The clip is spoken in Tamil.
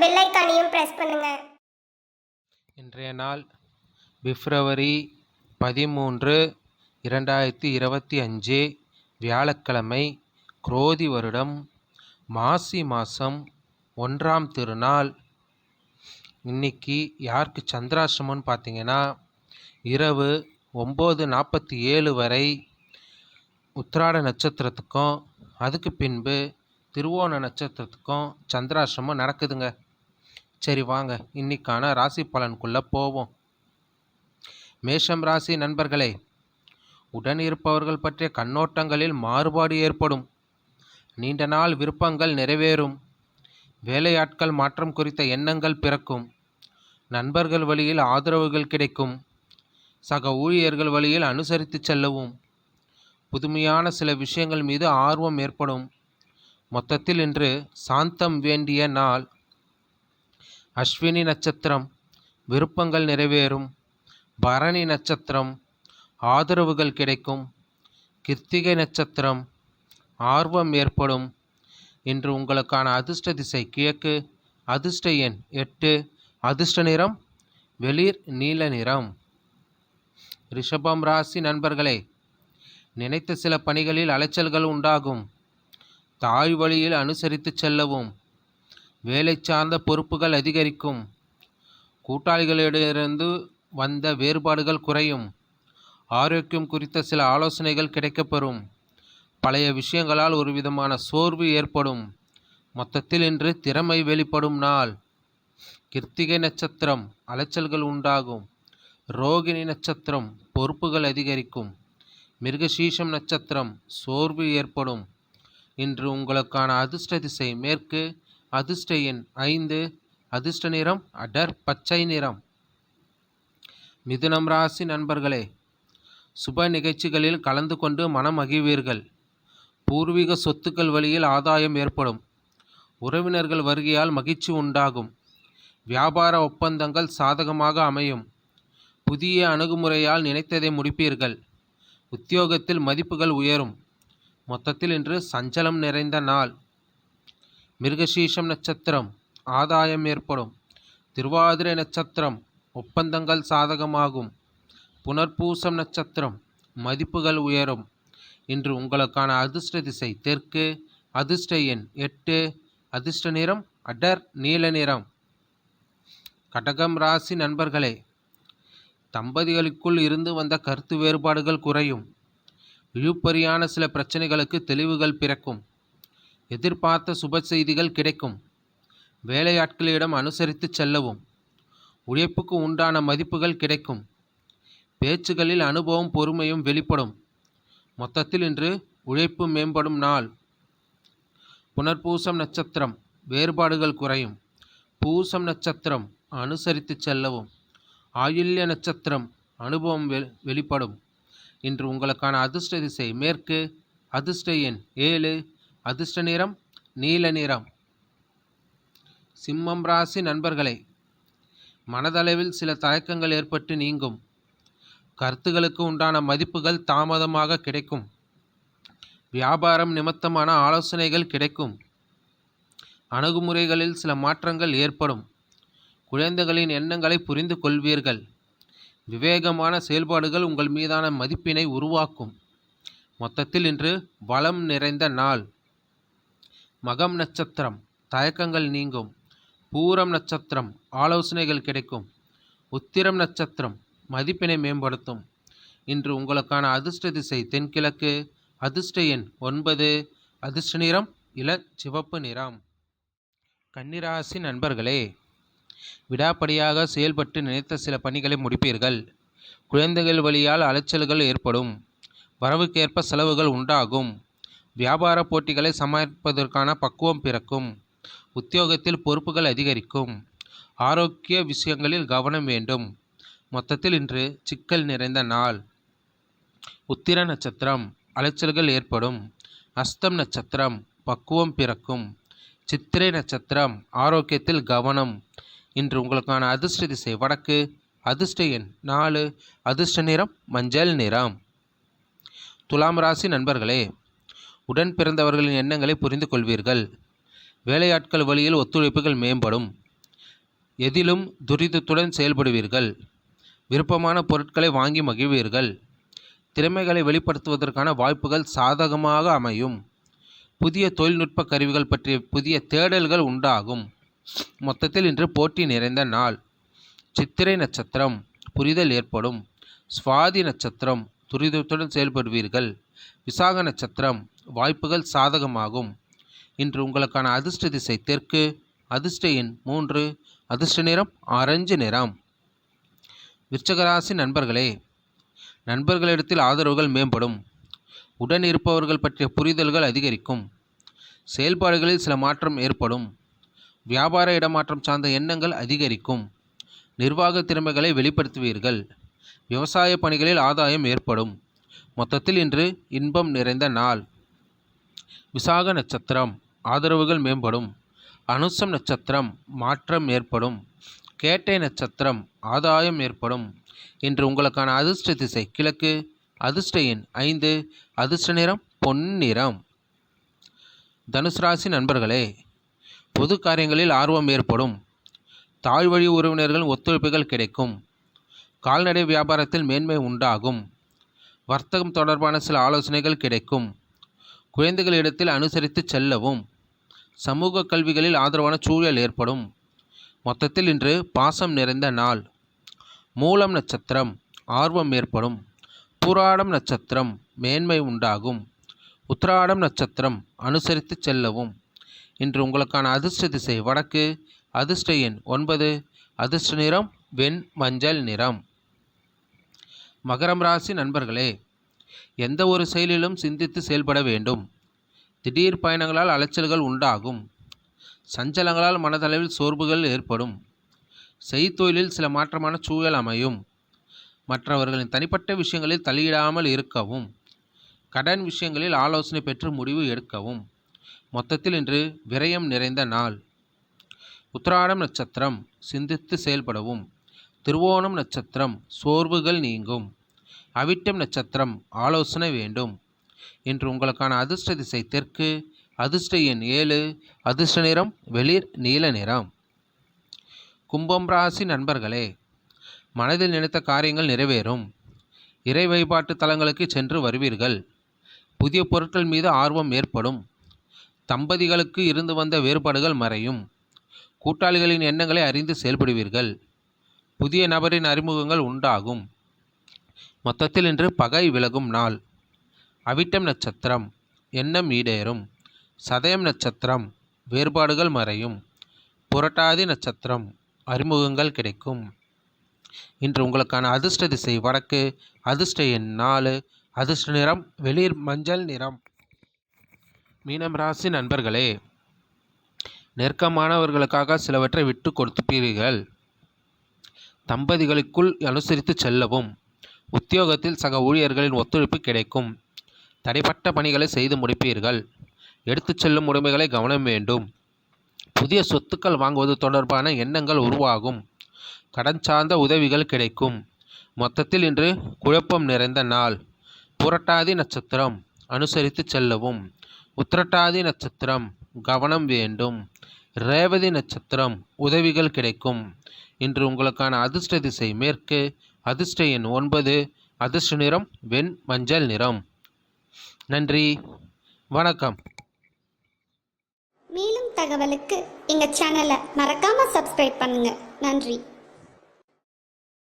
பெல் ஐக்கானையும் பிரஸ் பண்ணுங்க. இன்றைய நாள் பிப்ரவரி பதிமூன்று இரண்டாயிரத்தி இருபத்தி அஞ்சு வியாழக்கிழமை குரோதி வருடம் மாசி மாதம் ஒன்றாம் திருநாள். இன்னைக்கு யாருக்கு சந்திராசிரமம்னு பார்த்தீங்கன்னா இரவு ஒம்பது நாற்பத்தி ஏழு வரை உத்திராட நட்சத்திரத்துக்கும் அதுக்கு பின்பு திருவோண நட்சத்திரத்துக்கும் சந்திராசிரமம் நடக்குதுங்க. சரி வாங்க இன்னைக்கான ராசி பலனுக்குள்ளே போவோம். மேஷம் ராசி நண்பர்களே உடன் இருப்பவர்கள் பற்றிய கண்ணோட்டங்களில் மாறுபாடு ஏற்படும். நீண்ட நாள் விருப்பங்கள் நிறைவேறும். வேலையாட்கள் மாற்றம் குறித்த எண்ணங்கள் பிறக்கும். நண்பர்கள் வழியில் ஆதரவுகள் கிடைக்கும். சக ஊழியர்கள் வழியில் அனுசரித்து செல்லவும். புதுமையான சில விஷயங்கள் மீது ஆர்வம் ஏற்படும். மொத்தத்தில் இன்று சாந்தம் வேண்டிய நாள். அஸ்வினி நட்சத்திரம் விருப்பங்கள் நிறைவேறும். பரணி நட்சத்திரம் ஆதரவுகள் கிடைக்கும். கிருத்திகை நட்சத்திரம் ஆர்வம் ஏற்படும். இன்று உங்களுக்கான அதிர்ஷ்ட திசை கிழக்கு அதிர்ஷ்ட எண் எட்டு அதிர்ஷ்ட நிறம் வெளிர் நீல நிறம். ரிஷபம் ராசி நண்பர்களே நினைத்த சில பணிகளில் அலைச்சல்கள் உண்டாகும். தாய் வழியில் அனுசரித்து செல்லவும். வேலை சார்ந்த பொறுப்புகள் அதிகரிக்கும். கூட்டாளிகளிடமிருந்து வந்த வேறுபாடுகள் குறையும். ஆரோக்கியம் குறித்த சில ஆலோசனைகள் கிடைக்கப்பெறும். பழைய விஷயங்களால் ஒரு விதமான சோர்வு ஏற்படும். மொத்தத்தில் இன்று திறமை வெளிப்படும் நாள். கிருத்திகை நட்சத்திரம் அலைச்சல்கள் உண்டாகும். ரோகிணி நட்சத்திரம் பொறுப்புகள் அதிகரிக்கும். மிருகசீஷம் நட்சத்திரம் சோர்வு ஏற்படும். இன்று உங்களுக்கான அதிர்ஷ்ட திசை மேற்கு அதிர்ஷ்ட எண் ஐந்து. அதிர்ஷ்ட நிறம் அடர் பச்சை நிறம். மிதுனம் ராசி நண்பர்களே சுப நிகழ்ச்சிகளில் கலந்து கொண்டு மனம் மகிழ்வீர்கள் பூர்வீக சொத்துக்கள் வழியில் ஆதாயம் ஏற்படும். உறவினர்கள் வருகையால் மகிழ்ச்சி உண்டாகும். வியாபார ஒப்பந்தங்கள் சாதகமாக அமையும். புதிய அணுகுமுறையால் நினைத்ததை முடிப்பீர்கள். உத்தியோகத்தில் மதிப்புகள் உயரும். மொத்தத்தில் இன்று சஞ்சலம் நிறைந்த நாள். மிருகசீஷம் நட்சத்திரம் ஆதாயம் ஏற்படும். திருவாதிரை நட்சத்திரம் ஒப்பந்தங்கள் சாதகமாகும். புனர்பூசம் நட்சத்திரம் மதிப்புகள் உயரும். இன்று உங்களுக்கான அதிர்ஷ்ட திசை தெற்கு அதிர்ஷ்ட எண் எட்டு அதிர்ஷ்ட நிறம் அடர் நீல நிறம். கடகம் ராசி நண்பர்களே தம்பதிகளுக்குள் இருந்து வந்த கருத்து வேறுபாடுகள் குறையும். இழுப்பறியான சில பிரச்சனைகளுக்கு தெளிவுகள் பிறக்கும். எதிர்பார்த்த சுப செய்திகள் கிடைக்கும். வேலையாட்களிடம் அனுசரித்து செல்லவும். உழைப்புக்கு உண்டான மதிப்புகள் கிடைக்கும். பேச்சுகளில் அனுபவம் பொறுமையும் வெளிப்படும். மொத்தத்தில் இன்று உழைப்பு மேம்படும் நாள். புனர்பூசம் நட்சத்திரம் வேறுபாடுகள் குறையும். பூசம் நட்சத்திரம் அனுசரித்து செல்லவும். ஆயுள்ய நட்சத்திரம் அனுபவம் வெ வெளிப்படும். இன்று உங்களுக்கான அதிர்ஷ்ட திசை மேற்கு. அதிர்ஷ்ட எண் ஏழு. அதிர்ஷ்ட நிறம் நீல நிறம் சிம்மம் ராசி நண்பர்களே மனதளவில் சில தயக்கங்கள் ஏற்பட்டு நீங்கும். கருத்துகளுக்கு உண்டான மதிப்புகள் தாமதமாக கிடைக்கும். வியாபாரம் நிமித்தமான ஆலோசனைகள் கிடைக்கும். அணுகுமுறைகளில் சில மாற்றங்கள் ஏற்படும். குழந்தைகளின் எண்ணங்களை புரிந்து கொள்வீர்கள். விவேகமான செயல்பாடுகள் உங்கள் மீதான மதிப்பினை உருவாக்கும். மொத்தத்தில் இன்று வளம் நிறைந்த நாள். மகம் நட்சத்திரம் தயக்கங்கள் நீங்கும். பூரம் நட்சத்திரம் ஆலோசனைகள் கிடைக்கும். உத்திரம் நட்சத்திரம் மதிப்பினை மேம்படுத்தும். இன்று உங்களுக்கான அதிர்ஷ்ட திசை தென்கிழக்கு அதிர்ஷ்ட எண் ஒன்பது அதிர்ஷ்ட நிறம் இள சிவப்பு நிறம். கன்னிராசி நண்பர்களே விடாப்படியாக செயல்பட்டு நினைத்த சில பணிகளை முடிப்பீர்கள். குழந்தைகள் வழியால் அலைச்சல்கள் ஏற்படும். வரவுக்கேற்ப செலவுகள் உண்டாகும். வியாபார போட்டிகளை சமாளிப்பதற்கான பக்குவம் பிறக்கும். உத்தியோகத்தில் பொறுப்புகள் அதிகரிக்கும். ஆரோக்கிய விஷயங்களில் கவனம் வேண்டும். மொத்தத்தில் இன்று சிக்கல் நிறைந்த நாள். உத்திர நட்சத்திரம் அலைச்சல்கள் ஏற்படும். அஸ்தம் நட்சத்திரம் பக்குவம் பிறக்கும். சித்திரை நட்சத்திரம் ஆரோக்கியத்தில் கவனம். இன்று உங்களுக்கான அதிர்ஷ்ட திசை வடக்கு. அதிர்ஷ்ட எண் நாலு. அதிர்ஷ்ட நிறம் மஞ்சள் நிறம். துலாம் ராசி நண்பர்களே உடன் பிறந்தவர்களின் எண்ணங்களை புரிந்து கொள்வீர்கள் வேலையாட்கள் வழியில் ஒத்துழைப்புகள் மேம்படும். எதிலும் துரிதத்துடன் செயல்படுவீர்கள். விருப்பமான பொருட்களை வாங்கி மகிழ்வீர்கள். திறமைகளை வெளிப்படுத்துவதற்கான வாய்ப்புகள் சாதகமாக அமையும். புதிய தொழில்நுட்ப கருவிகள் பற்றிய புதிய தேடல்கள் உண்டாகும். மொத்தத்தில் இன்று போட்டி நிறைந்த நாள். சித்திரை நட்சத்திரம் புரிதல் ஏற்படும். சுவாதி நட்சத்திரம் துரிதத்துடன் செயல்படுவீர்கள். விசாக நட்சத்திரம் வாய்ப்புகள் சாதகமாகும். இன்று உங்களுக்கான அதிர்ஷ்ட திசை தெற்கு அதிர்ஷ்ட எண் மூன்று அதிர்ஷ்ட நிறம் ஆரஞ்சு நிறம். விருச்சகராசி நண்பர்களே நண்பர்களிடத்தில் ஆதரவுகள் மேம்படும். உடன் இருப்பவர்கள் பற்றிய புரிதல்கள் அதிகரிக்கும். செயல்பாடுகளில் சில மாற்றம் ஏற்படும். வியாபார இடமாற்றம் சார்ந்த எண்ணங்கள் அதிகரிக்கும். நிர்வாக திறமைகளை வெளிப்படுத்துவீர்கள். விவசாய பணிகளில் ஆதாயம் ஏற்படும். மொத்தத்தில் இன்று இன்பம் நிறைந்த நாள். விசாக நட்சத்திரம் ஆதரவுகள் மேம்படும். அனுசம் நட்சத்திரம் மாற்றம் ஏற்படும். கேட்டை நட்சத்திரம் ஆதாயம் ஏற்படும். இன்று உங்களுக்கான அதிர்ஷ்ட திசை கிழக்கு அதிர்ஷ்ட எண் ஐந்து அதிர்ஷ்ட நிறம் பொன்னிறம் தனுசு ராசி நண்பர்களே பொது காரியங்களில் ஆர்வம் ஏற்படும். தாழ்வழி உறவினர்கள் ஒத்துழைப்புகள் கிடைக்கும். கால்நடை வியாபாரத்தில் மேன்மை உண்டாகும். வர்த்தகம் தொடர்பான சில ஆலோசனைகள் கிடைக்கும். குழந்தைகளிடத்தில் அனுசரித்து செல்லவும். சமூக கல்விகளில் ஆதரவான சூழல் ஏற்படும். மொத்தத்தில் இன்று பாசம் நிறைந்த நாள். மூலம் நட்சத்திரம் ஆர்வம் ஏற்படும். பூராடம் நட்சத்திரம் மேன்மை உண்டாகும். உத்திராடம் நட்சத்திரம் அனுசரித்து செல்லவும். இன்று உங்களுக்கான அதிர்ஷ்ட திசை வடக்கு அதிர்ஷ்ட எண் ஒன்பது அதிர்ஷ்ட நிறம் வெண் மஞ்சள் நிறம். மகரம் ராசி நண்பர்களே எந்த ஒரு செயலிலும் சிந்தித்து செயல்பட வேண்டும். திடீர் பயணங்களால் அலைச்சல்கள் உண்டாகும். சஞ்சலங்களால் மனதளவில் சோர்வுகள் ஏற்படும். செய்தொழிலில் சில மாற்றமான சூழல் அமையும். மற்றவர்களின் தனிப்பட்ட விஷயங்களில் தலையிடாமல் இருக்கவும் கடன் விஷயங்களில் ஆலோசனை பெற்று முடிவு எடுக்கவும். மொத்தத்தில் இன்று விரயம் நிறைந்த நாள். உத்திராடம் நட்சத்திரம் சிந்தித்து செயல்படவும். திருவோணம் நட்சத்திரம் சோர்வுகள் நீங்கும். அவிட்டம் நட்சத்திரம் ஆலோசனை வேண்டும். இன்று உங்களுக்கான அதிர்ஷ்ட திசை தெற்கு அதிர்ஷ்ட எண் ஏழு அதிர்ஷ்ட நிறம் வெளிர் நீல நிறம். கும்பம் ராசி நண்பர்களே மனதில் நினைத்த காரியங்கள் நிறைவேறும். இறை வழிபாட்டு தலங்களுக்கு சென்று வருவீர்கள். புதிய பொருட்கள் மீது ஆர்வம் ஏற்படும். தம்பதிகளுக்கு இருந்து வந்த வேறுபாடுகள் மறையும். கூட்டாளிகளின் எண்ணங்களை அறிந்து செயல்படுவீர்கள். புதிய நபரின் அறிமுகங்கள் உண்டாகும். மொத்தத்தில் இன்று பகை விலகும் நாள். அவிட்டம் நட்சத்திரம் எண்ணம் ஈடேறும். சதயம் நட்சத்திரம் வேறுபாடுகள் மறையும். புரட்டாதி நட்சத்திரம் அறிமுகங்கள் கிடைக்கும். இன்று உங்களுக்கான அதிர்ஷ்ட திசை வடக்கு அதிர்ஷ்ட எண் நாலு அதிர்ஷ்ட நிறம் வெளிர் மஞ்சள் நிறம். மீனம் ராசி நண்பர்களே நெருக்கமானவர்களுக்காக சிலவற்றை விட்டு கொடுத்துப்பீர்கள் தம்பதிகளுக்குள் அனுசரித்து செல்லவும். உத்தியோகத்தில் சக ஊழியர்களின் ஒத்துழைப்பு கிடைக்கும். தடைப்பட்ட பணிகளை செய்து முடிப்பீர்கள். எடுத்துச் செல்லும் உடைமைகளை கவனம் வேண்டும். புதிய சொத்துக்கள் வாங்குவது தொடர்பான எண்ணங்கள் உருவாகும். கடன் சார்ந்த உதவிகள் கிடைக்கும். மொத்தத்தில் இன்று குழப்பம் நிறைந்த நாள். புரட்டாதி நட்சத்திரம். அனுசரித்து செல்லவும். உத்திரட்டாதி நட்சத்திரம். கவனம் வேண்டும். ரேவதி நட்சத்திரம். உதவிகள் கிடைக்கும். இன்று உங்களுக்கான அதிர்ஷ்ட திசை மேற்கு. அதிர்ஷ்ட எண் ஒன்பது. அதிர்ஷ்ட நிறம் வெண் மஞ்சள் நிறம். நன்றி. வணக்கம். மேலும் தகவலுக்கு எங்கள் சேனலை மறக்காமல் சப்ஸ்கிரைப் பண்ணுங்கள் நன்றி.